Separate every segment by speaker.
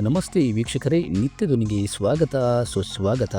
Speaker 1: ನಮಸ್ತೆ ವೀಕ್ಷಕರೇ, ನಿತ್ಯದೊನಿಗೆ ಸ್ವಾಗತ, ಸುಸ್ವಾಗತ.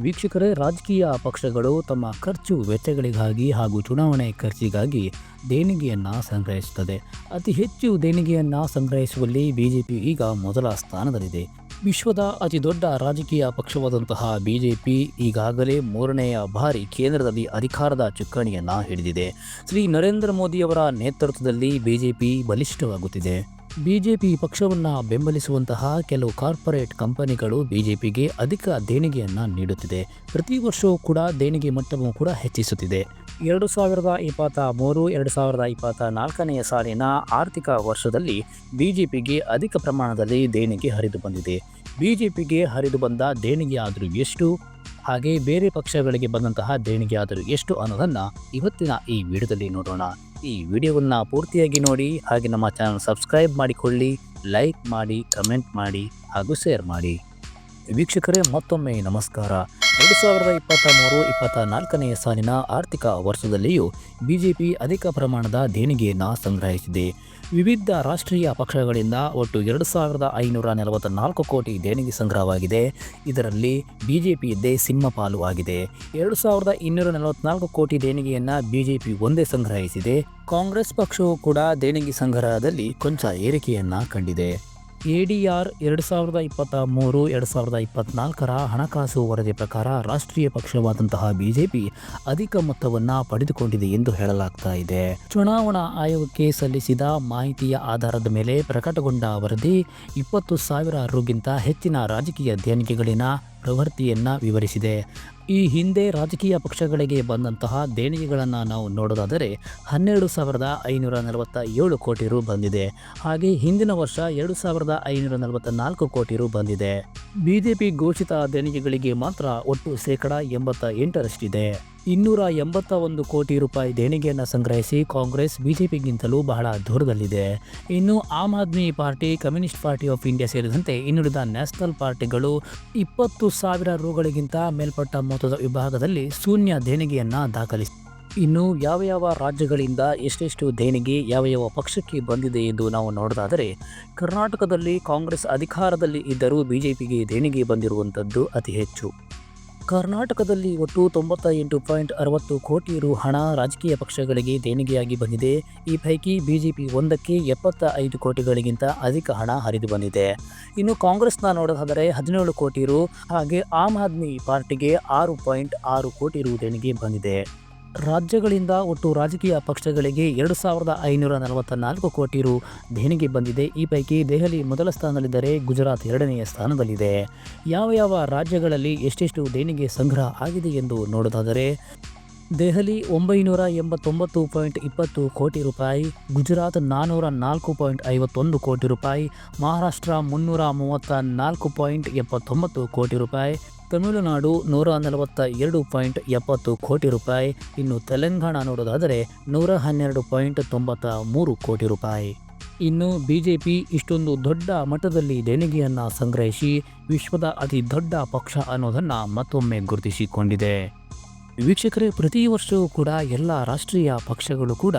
Speaker 1: ವೀಕ್ಷಕರೇ, ರಾಜಕೀಯ ಪಕ್ಷಗಳು ತಮ್ಮ ಖರ್ಚು ವೆಚ್ಚಗಳಿಗಾಗಿ ಹಾಗೂ ಚುನಾವಣೆ ಖರ್ಚಿಗಾಗಿ ದೇಣಿಗೆಯನ್ನು ಸಂಗ್ರಹಿಸುತ್ತದೆ. ಅತಿ ಹೆಚ್ಚು ದೇಣಿಗೆಯನ್ನು ಸಂಗ್ರಹಿಸುವಲ್ಲಿ ಬಿಜೆಪಿ ಈಗ ಮೊದಲ ಸ್ಥಾನದಲ್ಲಿದೆ. ವಿಶ್ವದ ಅತಿ ದೊಡ್ಡ ರಾಜಕೀಯ ಪಕ್ಷವಾದಂತಹ ಬಿಜೆಪಿ ಈಗಾಗಲೇ ಮೂರನೆಯ ಬಾರಿ ಕೇಂದ್ರದಲ್ಲಿ ಅಧಿಕಾರದ ಚುಕ್ಕಾಣಿಯನ್ನು ಹಿಡಿದಿದೆ. ಶ್ರೀ ನರೇಂದ್ರ ಮೋದಿಯವರ ನೇತೃತ್ವದಲ್ಲಿ ಬಿಜೆಪಿ ಬಲಿಷ್ಠವಾಗುತ್ತಿದೆ. ಬಿಜೆಪಿ ಪಕ್ಷವನ್ನು ಬೆಂಬಲಿಸುವಂತಹ ಕೆಲವು ಕಾರ್ಪೊರೇಟ್ ಕಂಪನಿಗಳು ಬಿಜೆಪಿಗೆ ಅಧಿಕ ದೇಣಿಗೆಯನ್ನು ನೀಡುತ್ತಿದೆ. ಪ್ರತಿ ವರ್ಷವೂ ಕೂಡ ದೇಣಿಗೆ ಮಟ್ಟವನ್ನು ಕೂಡ ಹೆಚ್ಚಿಸುತ್ತಿದೆ. ಎರಡು ಸಾವಿರದ ಇಪ್ಪತ್ತ ಮೂರು, ಎರಡು ಸಾವಿರದ ಇಪ್ಪತ್ತ ನಾಲ್ಕನೆಯ ಸಾಲಿನ ಆರ್ಥಿಕ ವರ್ಷದಲ್ಲಿ ಬಿಜೆಪಿಗೆ ಅಧಿಕ ಪ್ರಮಾಣದಲ್ಲಿ ದೇಣಿಗೆ ಹರಿದು ಬಂದಿದೆ. ಬಿಜೆಪಿಗೆ ಹರಿದು ಬಂದ ದೇಣಿಗೆ ಆದರೂ ಎಷ್ಟು? ಹಾಗೆ ಬೇರೆ ಪಕ್ಷಗಳಿಗೆ ಬಂದಂತಹ ದೇಣಿಗೆ ಆದರೂ ಎಷ್ಟು ಅನ್ನೋದನ್ನು ಇವತ್ತಿನ ಈ ವಿಡಿಯೋದಲ್ಲಿ ನೋಡೋಣ. ಈ ವಿಡಿಯೋವನ್ನು ಪೂರ್ತಿಯಾಗಿ ನೋಡಿ, ಹಾಗೆ ನಮ್ಮ ಚಾನಲ್ ಸಬ್ಸ್ಕ್ರೈಬ್ ಮಾಡಿಕೊಳ್ಳಿ, ಲೈಕ್ ಮಾಡಿ, ಕಮೆಂಟ್ ಮಾಡಿ, ಹಾಗೂ ಶೇರ್ ಮಾಡಿ. ವೀಕ್ಷಕರೇ, ಮತ್ತೊಮ್ಮೆ ನಮಸ್ಕಾರ. ಎರಡು ಸಾವಿರದ ಇಪ್ಪತ್ತ ಮೂರು, ಇಪ್ಪತ್ತ ನಾಲ್ಕನೆಯ ಸಾಲಿನ ಆರ್ಥಿಕ ವರ್ಷದಲ್ಲಿಯೂ ಬಿಜೆಪಿ ಅಧಿಕ ಪ್ರಮಾಣದ ದೇಣಿಗೆಯನ್ನು ಸಂಗ್ರಹಿಸಿದೆ. ವಿವಿಧ ರಾಷ್ಟ್ರೀಯ ಪಕ್ಷಗಳಿಂದ ಒಟ್ಟು ಎರಡು ಸಾವಿರದ ಐನೂರ ನಲವತ್ತ ನಾಲ್ಕು ಕೋಟಿ ದೇಣಿಗೆ ಸಂಗ್ರಹವಾಗಿದೆ. ಇದರಲ್ಲಿ ಬಿಜೆಪಿಯದ್ದೇ ಸಿಂಹಪಾಲು ಆಗಿದೆ. ಎರಡು ಸಾವಿರದ ಇನ್ನೂರ ನಲವತ್ನಾಲ್ಕು ಕೋಟಿ ದೇಣಿಗೆಯನ್ನು ಬಿಜೆಪಿ ಒಂದೇ ಸಂಗ್ರಹಿಸಿದೆ. ಕಾಂಗ್ರೆಸ್ ಪಕ್ಷವು ಕೂಡ ದೇಣಿಗೆ ಸಂಗ್ರಹದಲ್ಲಿ ಕೊಂಚ ಏರಿಕೆಯನ್ನು ಕಂಡಿದೆ. ಎಡಿಆರ್ ಎರಡು ಸಾವಿರದ ಇಪ್ಪತ್ತ ಮೂರು ಎರಡು ಸಾವಿರದ ಇಪ್ಪತ್ನಾಲ್ಕರ ಹಣಕಾಸು ವರದಿ ಪ್ರಕಾರ ರಾಷ್ಟ್ರೀಯ ಪಕ್ಷವಾದಂತಹ ಬಿಜೆಪಿ ಅಧಿಕ ಮೊತ್ತವನ್ನು ಪಡೆದುಕೊಂಡಿದೆ ಎಂದು ಹೇಳಲಾಗ್ತಾ ಇದೆ. ಚುನಾವಣಾ ಆಯೋಗಕ್ಕೆ ಸಲ್ಲಿಸಿದ ಮಾಹಿತಿಯ ಆಧಾರದ ಮೇಲೆ ಪ್ರಕಟಗೊಂಡ ವರದಿ ಇಪ್ಪತ್ತು ಸಾವಿರ ರುಗಿಂತ ಹೆಚ್ಚಿನ ರಾಜಕೀಯ ದೇಣಿಗೆಗಳಿನ ಪ್ರವೃತ್ತಿಯನ್ನು ವಿವರಿಸಿದೆ. ಈ ಹಿಂದೆ ರಾಜಕೀಯ ಪಕ್ಷಗಳಿಗೆ ಬಂದಂತಹ ದೇಣಿಗೆಗಳನ್ನು ನಾವು ನೋಡೋದಾದರೆ ಹನ್ನೆರಡು ಸಾವಿರದ ಐನೂರ ನಲವತ್ತ ಏಳು ಕೋಟಿ ರು ಬಂದಿದೆ. ಹಾಗೆ ಹಿಂದಿನ ವರ್ಷ ಎರಡು ಸಾವಿರದ ಐನೂರ ನಲವತ್ತ ನಾಲ್ಕು ಕೋಟಿ ರು ಬಂದಿದೆ. ಬಿಜೆಪಿ ಘೋಷಿತ ದೇಣಿಗೆಗಳಿಗೆ ಮಾತ್ರ ಒಟ್ಟು ಶೇಕಡ ಎಂಬತ್ತ ಎಂಟರಷ್ಟಿದೆ ಇನ್ನೂರ ಎಂಬತ್ತ ಒಂದು ಕೋಟಿ ರೂಪಾಯಿ ದೇಣಿಗೆಯನ್ನು ಸಂಗ್ರಹಿಸಿ ಕಾಂಗ್ರೆಸ್, ಬಿಜೆಪಿಗಿಂತಲೂ ಬಹಳ ದೂರದಲ್ಲಿದೆ. ಇನ್ನು Aam Aadmi party, Communist party of India ಸೇರಿದಂತೆ ಇನ್ನುಳಿದ ನ್ಯಾಷನಲ್ ಪಾರ್ಟಿಗಳು ಇಪ್ಪತ್ತು ಸಾವಿರ ರುಗಳಿಗಿಂತ ಮೇಲ್ಪಟ್ಟ ಮೊತ್ತದ ವಿಭಾಗದಲ್ಲಿ ಶೂನ್ಯ ದೇಣಿಗೆಯನ್ನು ದಾಖಲಿಸಿ, ಇನ್ನು ಯಾವ ಯಾವ ರಾಜ್ಯಗಳಿಂದ ಎಷ್ಟೆಷ್ಟು ದೇಣಿಗೆ ಯಾವ ಯಾವ ಪಕ್ಷಕ್ಕೆ ಬಂದಿದೆ ಎಂದು ನಾವು ನೋಡೋದಾದರೆ, ಕರ್ನಾಟಕದಲ್ಲಿ ಕಾಂಗ್ರೆಸ್ ಅಧಿಕಾರದಲ್ಲಿ ಇದ್ದರೂ ಬಿಜೆಪಿಗೆ ದೇಣಿಗೆ ಬಂದಿರುವಂಥದ್ದು ಅತಿ ಹೆಚ್ಚು. ಕರ್ನಾಟಕದಲ್ಲಿ ಒಟ್ಟು ತೊಂಬತ್ತ ಎಂಟು ಪಾಯಿಂಟ್ ಅರವತ್ತು ಕೋಟಿ ರು ಹಣ ರಾಜಕೀಯ ಪಕ್ಷಗಳಿಗೆ ದೇಣಿಗೆಯಾಗಿ ಬಂದಿದೆ. ಈ ಪೈಕಿ ಬಿಜೆಪಿ ಒಂದಕ್ಕೆ ಎಪ್ಪತ್ತ ಐದು ಕೋಟಿಗಳಿಗಿಂತ ಅಧಿಕ ಹಣ ಹರಿದು ಬಂದಿದೆ. ಇನ್ನು ಕಾಂಗ್ರೆಸ್ನ ನೋಡೋದಾದರೆ ಹದಿನೇಳು ಕೋಟಿ ರು, ಹಾಗೆ ಆಮ್ ಆದ್ಮಿ ಪಾರ್ಟಿಗೆ ಆರು ಪಾಯಿಂಟ್ ಆರು ಕೋಟಿ ರು ದೇಣಿಗೆ ಬಂದಿದೆ. ರಾಜ್ಯಗಳಿಂದ ಒಟ್ಟು ರಾಜಕೀಯ ಪಕ್ಷಗಳಿಗೆ ಎರಡು ಸಾವಿರದ ಐನೂರ ನಲವತ್ತ ನಾಲ್ಕು ಕೋಟಿ ರು ದೇಣಿಗೆ ಬಂದಿದೆ. ಈ ಪೈಕಿ ದೆಹಲಿ ಮೊದಲ ಸ್ಥಾನದಲ್ಲಿದ್ದರೆ ಗುಜರಾತ್ ಎರಡನೆಯ ಸ್ಥಾನದಲ್ಲಿದೆ. ಯಾವ ಯಾವ ರಾಜ್ಯಗಳಲ್ಲಿ ಎಷ್ಟೆಷ್ಟು ದೇಣಿಗೆ ಸಂಗ್ರಹ ಆಗಿದೆ ಎಂದು ನೋಡೋದಾದರೆ ದೆಹಲಿ ಒಂಬೈನೂರ ಎಂಬತ್ತೊಂಬತ್ತು ಪಾಯಿಂಟ್ ಇಪ್ಪತ್ತು ಕೋಟಿ ರೂಪಾಯಿ, ಗುಜರಾತ್ ನಾನ್ನೂರ ನಾಲ್ಕು ಪಾಯಿಂಟ್ ಐವತ್ತೊಂದು ಕೋಟಿ ರೂಪಾಯಿ, ಮಹಾರಾಷ್ಟ್ರ ಮುನ್ನೂರ ಮೂವತ್ತ ನಾಲ್ಕು ಪಾಯಿಂಟ್ ಎಪ್ಪತ್ತೊಂಬತ್ತು ಕೋಟಿ ರೂಪಾಯಿ, ತಮಿಳುನಾಡು ನೂರ ನಲವತ್ತ ಎರಡು ಪಾಯಿಂಟ್ ಎಪ್ಪತ್ತು ಕೋಟಿ ರೂಪಾಯಿ, ಇನ್ನು ತೆಲಂಗಾಣ ನೋಡೋದಾದರೆ ನೂರ ಹನ್ನೆರಡು ಪಾಯಿಂಟ್ ತೊಂಬತ್ತ ಮೂರು ಕೋಟಿ ರೂಪಾಯಿ. ಇನ್ನು ಬಿಜೆಪಿ ಇಷ್ಟೊಂದು ದೊಡ್ಡ ಮಟ್ಟದಲ್ಲಿ ದೇಣಿಗೆಯನ್ನು ಸಂಗ್ರಹಿಸಿ, ವಿಶ್ವದ ಅತಿ ದೊಡ್ಡ ಪಕ್ಷ ಅನ್ನೋದನ್ನು ಮತ್ತೊಮ್ಮೆ ಗುರುತಿಸಿಕೊಂಡಿದೆ. ವೀಕ್ಷಕರೇ, ಪ್ರತಿ ವರ್ಷವೂ ಕೂಡ ಎಲ್ಲ ರಾಷ್ಟ್ರೀಯ ಪಕ್ಷಗಳು ಕೂಡ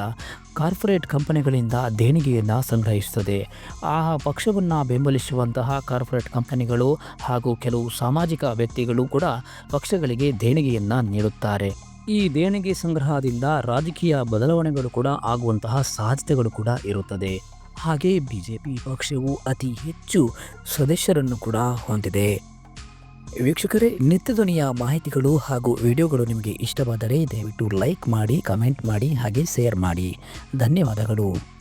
Speaker 1: ಕಾರ್ಪೊರೇಟ್ ಕಂಪನಿಗಳಿಂದ ದೇಣಿಗೆಯನ್ನು ಸಂಗ್ರಹಿಸುತ್ತದೆ. ಆ ಪಕ್ಷವನ್ನು ಬೆಂಬಲಿಸುವಂತಹ ಕಾರ್ಪೊರೇಟ್ ಕಂಪನಿಗಳು ಹಾಗೂ ಕೆಲವು ಸಾಮಾಜಿಕ ವ್ಯಕ್ತಿಗಳು ಕೂಡ ಪಕ್ಷಗಳಿಗೆ ದೇಣಿಗೆಯನ್ನು ನೀಡುತ್ತಾರೆ. ಈ ದೇಣಿಗೆ ಸಂಗ್ರಹದಿಂದ ರಾಜಕೀಯ ಬದಲಾವಣೆಗಳು ಕೂಡ ಆಗುವಂತಹ ಸಾಧ್ಯತೆಗಳು ಕೂಡ ಇರುತ್ತದೆ. ಹಾಗೆ ಪಿ ಪಕ್ಷವು ಅತಿ ಹೆಚ್ಚು ಸದಸ್ಯರನ್ನು ಕೂಡ ಹೊಂದಿದೆ. ವೀಕ್ಷಕರೇ, ನಿತ್ಯಧ್ವನಿಯ ಮಾಹಿತಿಗಳು ಹಾಗೂ ವಿಡಿಯೋಗಳು ನಿಮಗೆ ಇಷ್ಟವಾದರೆ ದಯವಿಟ್ಟು ಲೈಕ್ ಮಾಡಿ, ಕಮೆಂಟ್ ಮಾಡಿ, ಹಾಗೆ ಶೇರ್ ಮಾಡಿ. ಧನ್ಯವಾದಗಳು.